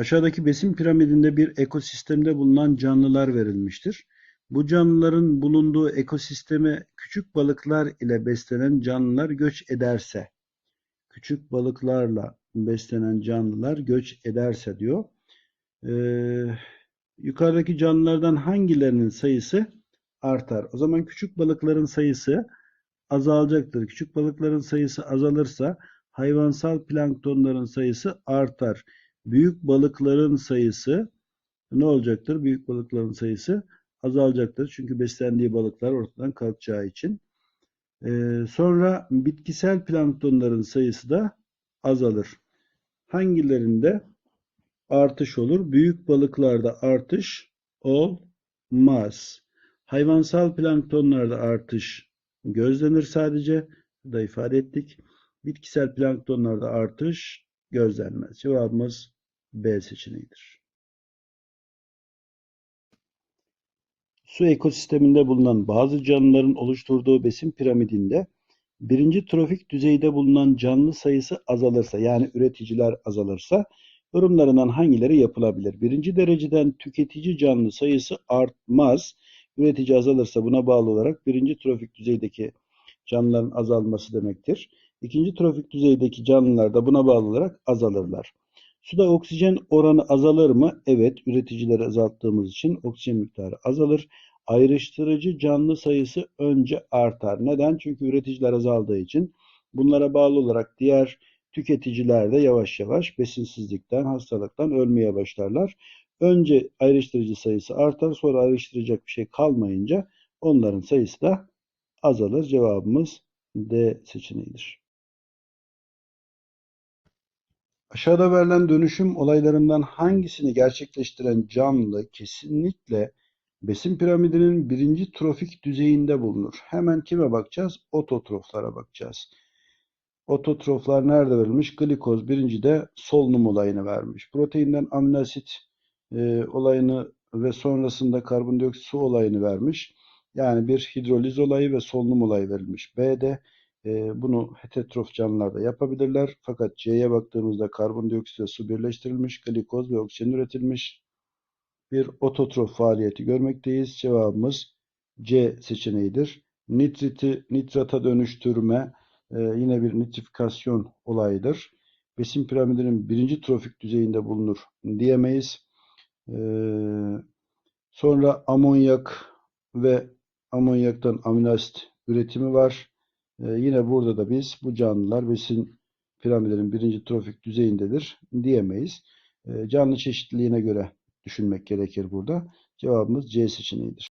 Aşağıdaki besin piramidinde bir ekosistemde bulunan canlılar verilmiştir. Bu canlıların bulunduğu ekosisteme küçük balıklar ile beslenen canlılar göç ederse, küçük balıklarla beslenen canlılar göç ederse diyor. Ee, yukarıdaki canlılardan hangilerinin sayısı artar? O zaman küçük balıkların sayısı azalacaktır. Küçük balıkların sayısı azalırsa hayvansal planktonların sayısı artar. Büyük balıkların sayısı ne olacaktır? Büyük balıkların sayısı azalacaktır. Çünkü beslendiği balıklar ortadan kalkacağı için. Ee, sonra bitkisel planktonların sayısı da azalır. Hangilerinde artış olur? Büyük balıklarda artış olmaz. Hayvansal planktonlarda artış gözlenir sadece. Burada ifade ettik. Bitkisel planktonlarda artış gözlenmez. Cevabımız B seçeneğidir. Su ekosisteminde bulunan bazı canlıların oluşturduğu besin piramidinde birinci trofik düzeyde bulunan canlı sayısı azalırsa yani üreticiler azalırsa yorumlarından hangileri yapılabilir? Birinci dereceden tüketici canlı sayısı artmaz. Üretici azalırsa buna bağlı olarak birinci trofik düzeydeki canlıların azalması demektir. İkinci trofik düzeydeki canlılar da buna bağlı olarak azalırlar. Suda oksijen oranı azalır mı? Evet, üreticileri azalttığımız için oksijen miktarı azalır. Ayrıştırıcı canlı sayısı önce artar. Neden? Çünkü üreticiler azaldığı için bunlara bağlı olarak diğer tüketiciler de yavaş yavaş besinsizlikten, hastalıktan ölmeye başlarlar. Önce ayrıştırıcı sayısı artar, sonra ayrıştıracak bir şey kalmayınca onların sayısı da azalır. Cevabımız D seçeneğidir. Aşağıda verilen dönüşüm olaylarından hangisini gerçekleştiren canlı kesinlikle besin piramidinin birinci trofik düzeyinde bulunur? Hemen kime bakacağız? Ototroflara bakacağız. Ototroflar nerede verilmiş? Glikoz birincide solunum olayını vermiş. Proteinden aminoasit e, olayını ve sonrasında karbondioksit su olayını vermiş. Yani bir hidroliz olayı ve solunum olayı verilmiş. B'de e, bunu heterotrof canlılarda yapabilirler. Fakat C'ye baktığımızda karbondioksit ve su birleştirilmiş, glikoz ve oksijen üretilmiş bir ototrof faaliyeti görmekteyiz. Cevabımız C seçeneğidir. Nitriti nitrata dönüştürme e, yine bir nitrifikasyon olayıdır. Besin piramidinin birinci trofik düzeyinde bulunur diyemeyiz. E, sonra amonyak ve amonyaktan aminoasit üretimi var. Ee, yine burada da biz bu canlılar besin piramidlerin birinci trofik düzeyindedir diyemeyiz. Ee, canlı çeşitliliğine göre düşünmek gerekir burada. Cevabımız C seçeneğidir.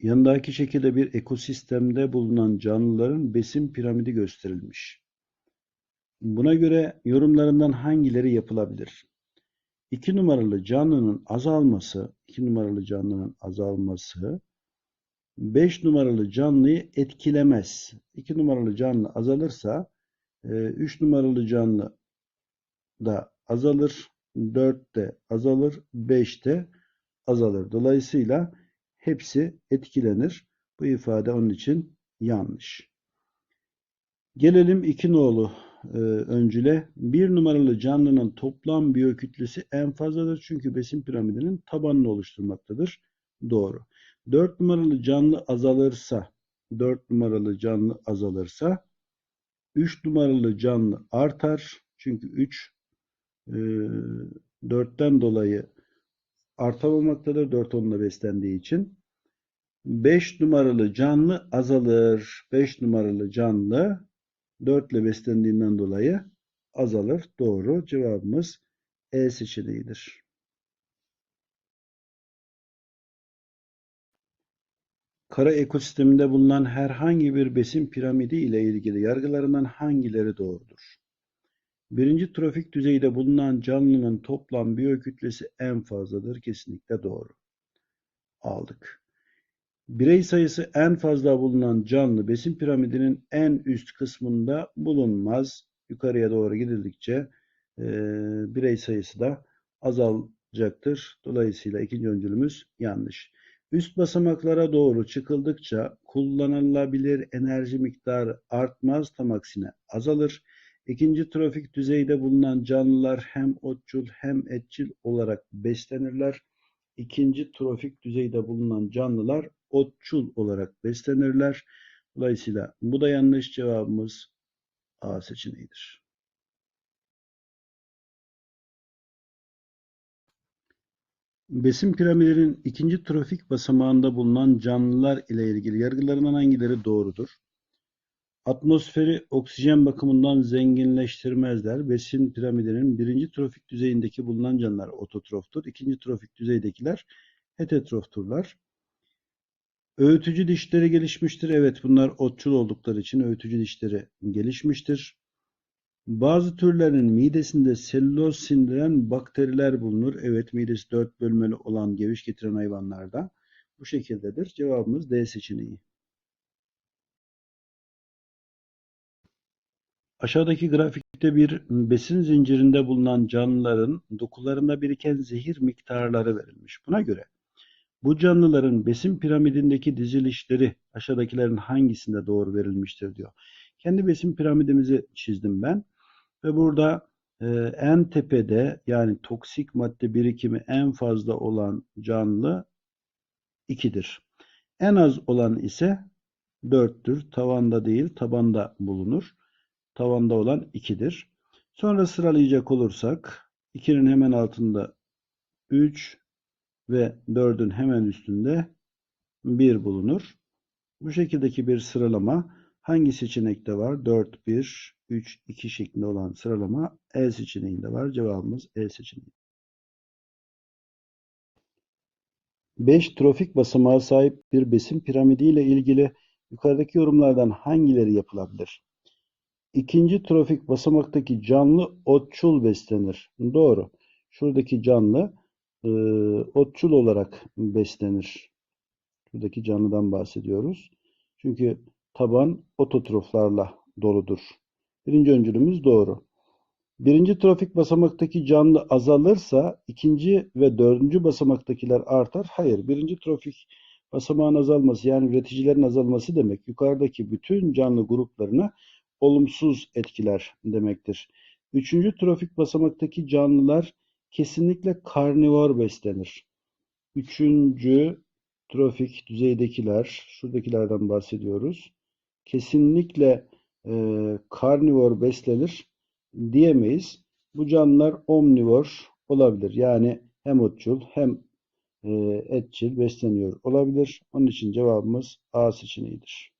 Yanındaki şekilde bir ekosistemde bulunan canlıların besin piramidi gösterilmiş. Buna göre yorumlarından hangileri yapılabilir? 2 numaralı canlının azalması, 2 numaralı canlının azalması 5 numaralı canlıyı etkilemez. 2 numaralı canlı azalırsa 3 e, numaralı canlı da azalır, 4 de azalır, 5 de azalır. Dolayısıyla hepsi etkilenir. Bu ifade onun için yanlış. Gelelim 2 nolu e, öncüle. Bir numaralı canlının toplam biyokütlesi en fazladır. Çünkü besin piramidinin tabanını oluşturmaktadır. Doğru. 4 numaralı canlı azalırsa 4 numaralı canlı azalırsa 3 numaralı canlı artar. Çünkü 3 e, 4'ten dolayı artamamaktadır. 4 onunla beslendiği için. 5 numaralı canlı azalır. 5 numaralı canlı 4 ile beslendiğinden dolayı azalır. Doğru. Cevabımız E seçeneğidir. Kara ekosisteminde bulunan herhangi bir besin piramidi ile ilgili yargılarından hangileri doğrudur? Birinci trofik düzeyde bulunan canlının toplam biyokütlesi en fazladır. Kesinlikle doğru. Aldık. Birey sayısı en fazla bulunan canlı besin piramidinin en üst kısmında bulunmaz. Yukarıya doğru gidildikçe e, birey sayısı da azalacaktır. Dolayısıyla ikinci öncülümüz yanlış. Üst basamaklara doğru çıkıldıkça kullanılabilir enerji miktarı artmaz, tam aksine azalır. İkinci trofik düzeyde bulunan canlılar hem otçul hem etçil olarak beslenirler. İkinci trofik düzeyde bulunan canlılar otçul olarak beslenirler. Dolayısıyla bu da yanlış cevabımız A seçeneğidir. Besin piramidinin ikinci trofik basamağında bulunan canlılar ile ilgili yargılarından hangileri doğrudur? Atmosferi oksijen bakımından zenginleştirmezler. Besin piramidinin birinci trofik düzeyindeki bulunan canlılar ototroftur. İkinci trofik düzeydekiler heterotrofturlar. Öğütücü dişleri gelişmiştir. Evet bunlar otçul oldukları için öğütücü dişleri gelişmiştir. Bazı türlerin midesinde selüloz sindiren bakteriler bulunur. Evet midesi dört bölmeli olan geviş getiren hayvanlarda bu şekildedir. Cevabımız D seçeneği. Aşağıdaki grafikte bir besin zincirinde bulunan canlıların dokularında biriken zehir miktarları verilmiş. Buna göre bu canlıların besin piramidindeki dizilişleri aşağıdakilerin hangisinde doğru verilmiştir diyor. Kendi besin piramidimizi çizdim ben. Ve burada e, en tepede yani toksik madde birikimi en fazla olan canlı 2'dir. En az olan ise 4'tür. Tavanda değil tabanda bulunur. Tavanda olan 2'dir. Sonra sıralayacak olursak 2'nin hemen altında 3 ve 4'ün hemen üstünde 1 bulunur. Bu şekildeki bir sıralama hangi seçenekte var? 4, 1, 3, 2 şeklinde olan sıralama E seçeneğinde var. Cevabımız E seçeneği. 5 trofik basamağa sahip bir besin piramidi ile ilgili yukarıdaki yorumlardan hangileri yapılabilir? İkinci trofik basamaktaki canlı otçul beslenir. Doğru. Şuradaki canlı e, otçul olarak beslenir. Şuradaki canlıdan bahsediyoruz. Çünkü taban ototroflarla doludur. Birinci öncülümüz doğru. Birinci trofik basamaktaki canlı azalırsa ikinci ve dördüncü basamaktakiler artar. Hayır, birinci trofik basamağın azalması yani üreticilerin azalması demek yukarıdaki bütün canlı gruplarına olumsuz etkiler demektir. Üçüncü trofik basamaktaki canlılar kesinlikle karnivor beslenir. Üçüncü trofik düzeydekiler, şuradakilerden bahsediyoruz. Kesinlikle e, karnivor beslenir diyemeyiz. Bu canlılar omnivor olabilir. Yani hem otçul hem e, etçil besleniyor olabilir. Onun için cevabımız A seçeneğidir.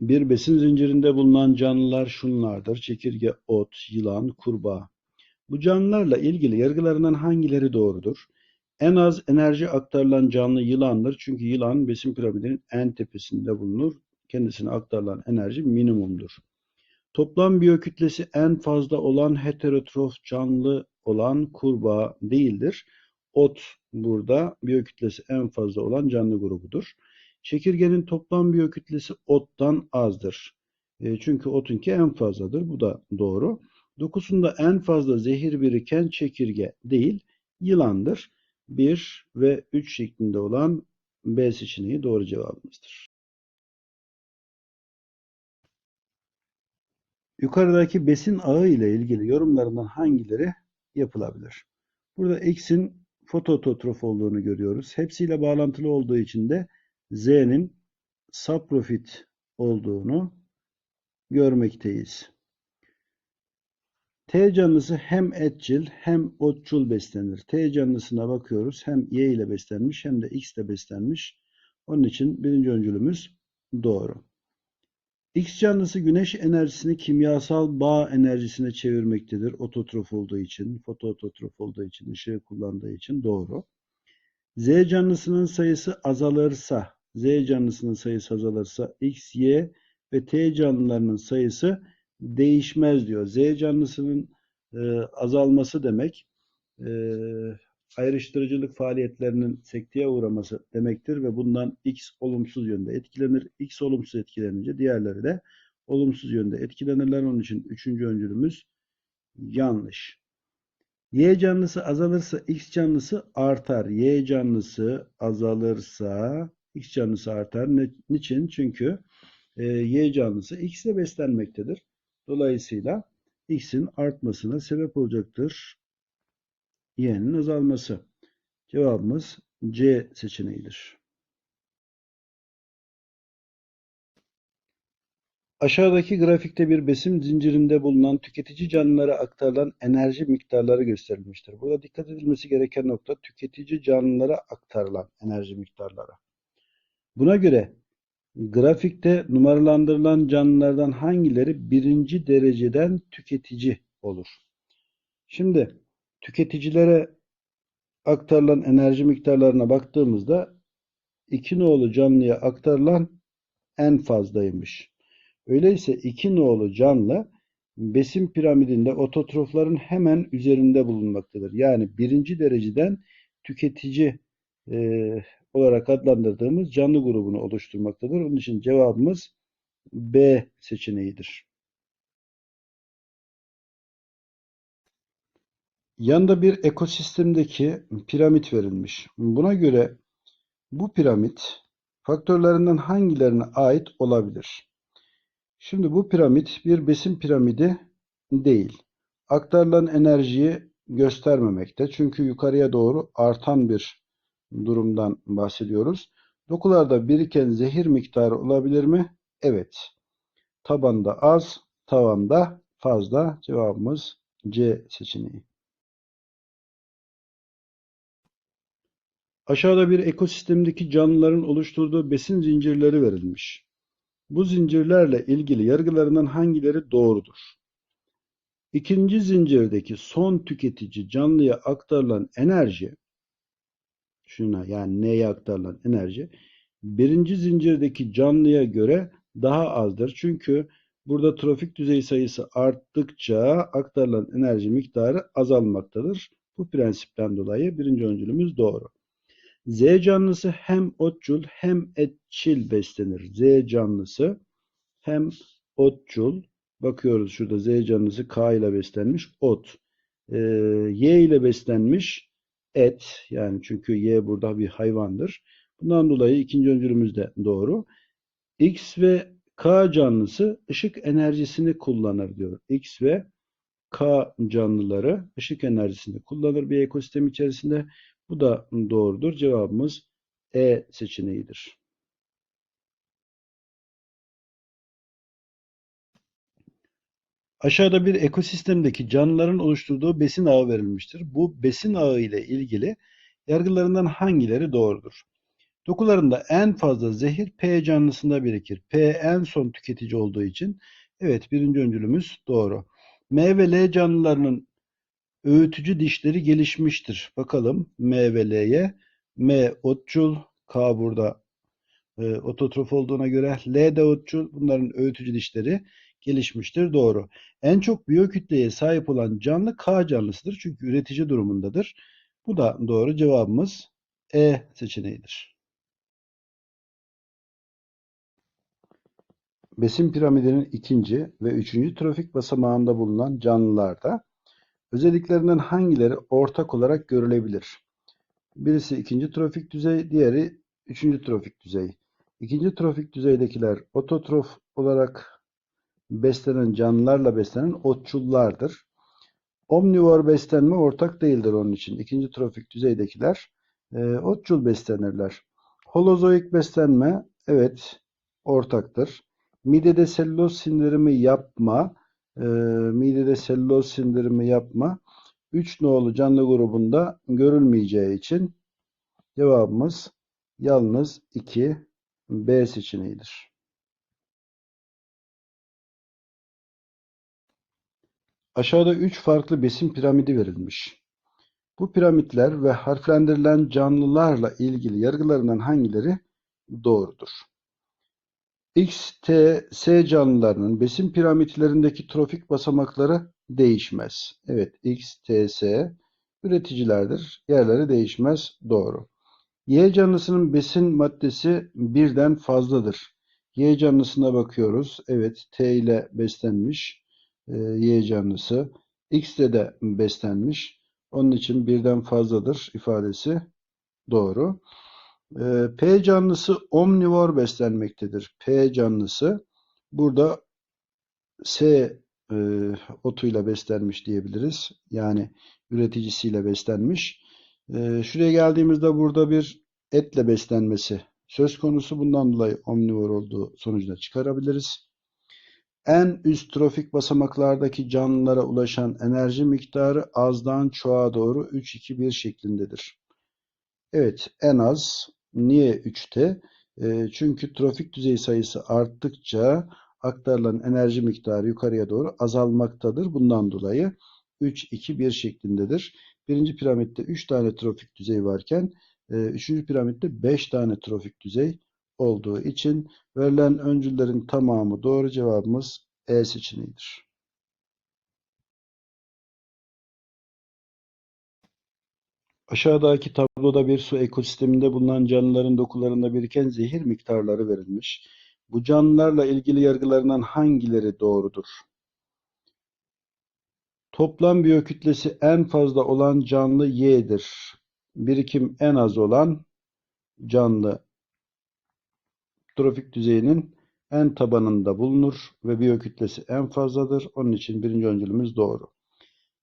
Bir besin zincirinde bulunan canlılar şunlardır. Çekirge, ot, yılan, kurbağa. Bu canlılarla ilgili yargılarından hangileri doğrudur? En az enerji aktarılan canlı yılandır. Çünkü yılan besin piramidinin en tepesinde bulunur. Kendisine aktarılan enerji minimumdur. Toplam biyokütlesi en fazla olan heterotrof canlı olan kurbağa değildir. Ot burada biyokütlesi en fazla olan canlı grubudur. Çekirgenin toplam biyokütlesi ottan azdır. E, çünkü otunki en fazladır. Bu da doğru. Dokusunda en fazla zehir biriken çekirge değil, yılandır. 1 ve 3 şeklinde olan B seçeneği doğru cevabımızdır. Yukarıdaki besin ağı ile ilgili yorumlarından hangileri yapılabilir? Burada X'in fotototrof olduğunu görüyoruz. Hepsiyle bağlantılı olduğu için de Z'nin saprofit olduğunu görmekteyiz. T canlısı hem etçil hem otçul beslenir. T canlısına bakıyoruz. Hem Y ile beslenmiş hem de X ile beslenmiş. Onun için birinci öncülümüz doğru. X canlısı güneş enerjisini kimyasal bağ enerjisine çevirmektedir. Ototrof olduğu için, fotoototrof olduğu için, ışığı kullandığı için doğru. Z canlısının sayısı azalırsa, Z canlısının sayısı azalırsa X, Y ve T canlılarının sayısı değişmez diyor. Z canlısının e, azalması demek e, ayrıştırıcılık faaliyetlerinin sekteye uğraması demektir ve bundan X olumsuz yönde etkilenir. X olumsuz etkilenince diğerleri de olumsuz yönde etkilenirler. Onun için üçüncü öncülümüz yanlış. Y canlısı azalırsa X canlısı artar. Y canlısı azalırsa X canlısı artar. Ne, niçin? Çünkü e, Y canlısı X ile beslenmektedir. Dolayısıyla X'in artmasına sebep olacaktır. Y'nin azalması. Cevabımız C seçeneğidir. Aşağıdaki grafikte bir besin zincirinde bulunan tüketici canlılara aktarılan enerji miktarları gösterilmiştir. Burada dikkat edilmesi gereken nokta tüketici canlılara aktarılan enerji miktarları. Buna göre grafikte numaralandırılan canlılardan hangileri birinci dereceden tüketici olur? Şimdi tüketicilere aktarılan enerji miktarlarına baktığımızda iki nolu canlıya aktarılan en fazlaymış. Öyleyse iki nolu canlı besin piramidinde ototrofların hemen üzerinde bulunmaktadır. Yani birinci dereceden tüketici e, olarak adlandırdığımız canlı grubunu oluşturmaktadır. Onun için cevabımız B seçeneğidir. Yanda bir ekosistemdeki piramit verilmiş. Buna göre bu piramit faktörlerinden hangilerine ait olabilir? Şimdi bu piramit bir besin piramidi değil. Aktarılan enerjiyi göstermemekte. Çünkü yukarıya doğru artan bir durumdan bahsediyoruz. Dokularda biriken zehir miktarı olabilir mi? Evet. Tabanda az, tavanda fazla. Cevabımız C seçeneği. Aşağıda bir ekosistemdeki canlıların oluşturduğu besin zincirleri verilmiş. Bu zincirlerle ilgili yargılarından hangileri doğrudur? İkinci zincirdeki son tüketici canlıya aktarılan enerji, şuna yani neye aktarılan enerji, birinci zincirdeki canlıya göre daha azdır. Çünkü burada trofik düzey sayısı arttıkça aktarılan enerji miktarı azalmaktadır. Bu prensipten dolayı birinci öncülümüz doğru. Z canlısı hem otçul hem etçil beslenir. Z canlısı hem otçul, bakıyoruz şurada Z canlısı K ile beslenmiş ot. Ee, y ile beslenmiş et. Yani çünkü Y burada bir hayvandır. Bundan dolayı ikinci öncülümüz de doğru. X ve K canlısı ışık enerjisini kullanır diyor. X ve K canlıları ışık enerjisini kullanır bir ekosistem içerisinde. Bu da doğrudur. Cevabımız E seçeneğidir. Aşağıda bir ekosistemdeki canlıların oluşturduğu besin ağı verilmiştir. Bu besin ağı ile ilgili yargılarından hangileri doğrudur? Dokularında en fazla zehir P canlısında birikir. P en son tüketici olduğu için evet birinci öncülümüz doğru. M ve L canlılarının öğütücü dişleri gelişmiştir. Bakalım M ve L'ye. M otçul, K burada e, ototrof olduğuna göre L de otçul. Bunların öğütücü dişleri gelişmiştir. Doğru. En çok biyokütleye sahip olan canlı K canlısıdır. Çünkü üretici durumundadır. Bu da doğru. Cevabımız E seçeneğidir. Besin piramidinin ikinci ve üçüncü trofik basamağında bulunan canlılarda özelliklerinden hangileri ortak olarak görülebilir? Birisi ikinci trofik düzey, diğeri üçüncü trofik düzey. İkinci trofik düzeydekiler ototrof olarak beslenen canlılarla beslenen otçullardır. Omnivor beslenme ortak değildir onun için. İkinci trofik düzeydekiler e, otçul beslenirler. Holozoik beslenme evet ortaktır. Midede selüloz sindirimi yapma, e, midede selüloz sindirimi yapma 3 nolu canlı grubunda görülmeyeceği için cevabımız yalnız 2 B seçeneğidir. Aşağıda 3 farklı besin piramidi verilmiş. Bu piramitler ve harflendirilen canlılarla ilgili yargılarından hangileri doğrudur? X, T, S canlılarının besin piramitlerindeki trofik basamakları değişmez. Evet, X, T, S üreticilerdir. Yerleri değişmez. Doğru. Y canlısının besin maddesi birden fazladır. Y canlısına bakıyoruz. Evet, T ile beslenmiş e, Y canlısı. X ile de beslenmiş. Onun için birden fazladır ifadesi doğru. Ee, P canlısı omnivor beslenmektedir. P canlısı burada S e, otuyla beslenmiş diyebiliriz. Yani üreticisiyle beslenmiş. Şuraya geldiğimizde burada bir etle beslenmesi söz konusu. Bundan dolayı omnivor olduğu sonucuna çıkarabiliriz. En üst trofik basamaklardaki canlılara ulaşan enerji miktarı azdan çoğa doğru 3-2-1 şeklindedir. Evet, en az. Niye 3'te? E, çünkü trofik düzey sayısı arttıkça aktarılan enerji miktarı yukarıya doğru azalmaktadır. Bundan dolayı 3-2-1 şeklindedir. Birinci piramitte 3 tane trofik düzey varken e, üçüncü piramitte 5 tane trofik düzey olduğu için verilen öncüllerin tamamı doğru cevabımız E seçeneğidir. Aşağıdaki tabloda bir su ekosisteminde bulunan canlıların dokularında biriken zehir miktarları verilmiş. Bu canlılarla ilgili yargılarından hangileri doğrudur? Toplam biyokütlesi en fazla olan canlı Y'dir. Birikim en az olan canlı trofik düzeyinin en tabanında bulunur ve biyokütlesi en fazladır. Onun için birinci öncülümüz doğru.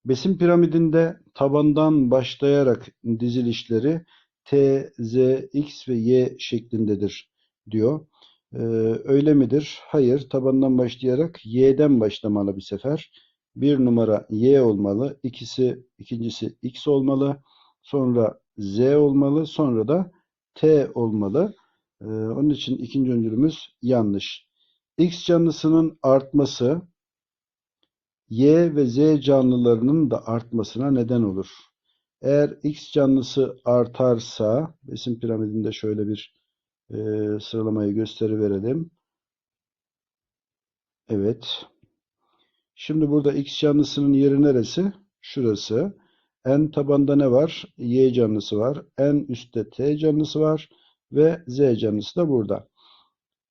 Besin piramidinde tabandan başlayarak dizilişleri T, Z, X ve Y şeklindedir diyor. Ee, öyle midir? Hayır. Tabandan başlayarak Y'den başlamalı bir sefer. Bir numara Y olmalı. İkisi, ikincisi X olmalı. Sonra Z olmalı. Sonra da T olmalı. Ee, onun için ikinci öncülümüz yanlış. X canlısının artması Y ve Z canlılarının da artmasına neden olur. Eğer X canlısı artarsa, besin piramidinde şöyle bir e, sıralamayı gösteriverelim. Evet. Şimdi burada X canlısının yeri neresi? Şurası. En tabanda ne var? Y canlısı var. En üstte T canlısı var. Ve Z canlısı da burada.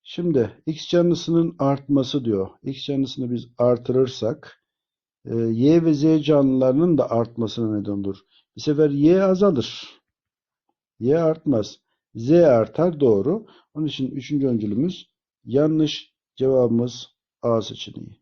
Şimdi X canlısının artması diyor. X canlısını biz artırırsak e, Y ve Z canlılarının da artmasına neden olur. Bir sefer Y azalır. Y artmaz. Z artar doğru. Onun için üçüncü öncülümüz yanlış. Cevabımız A seçeneği.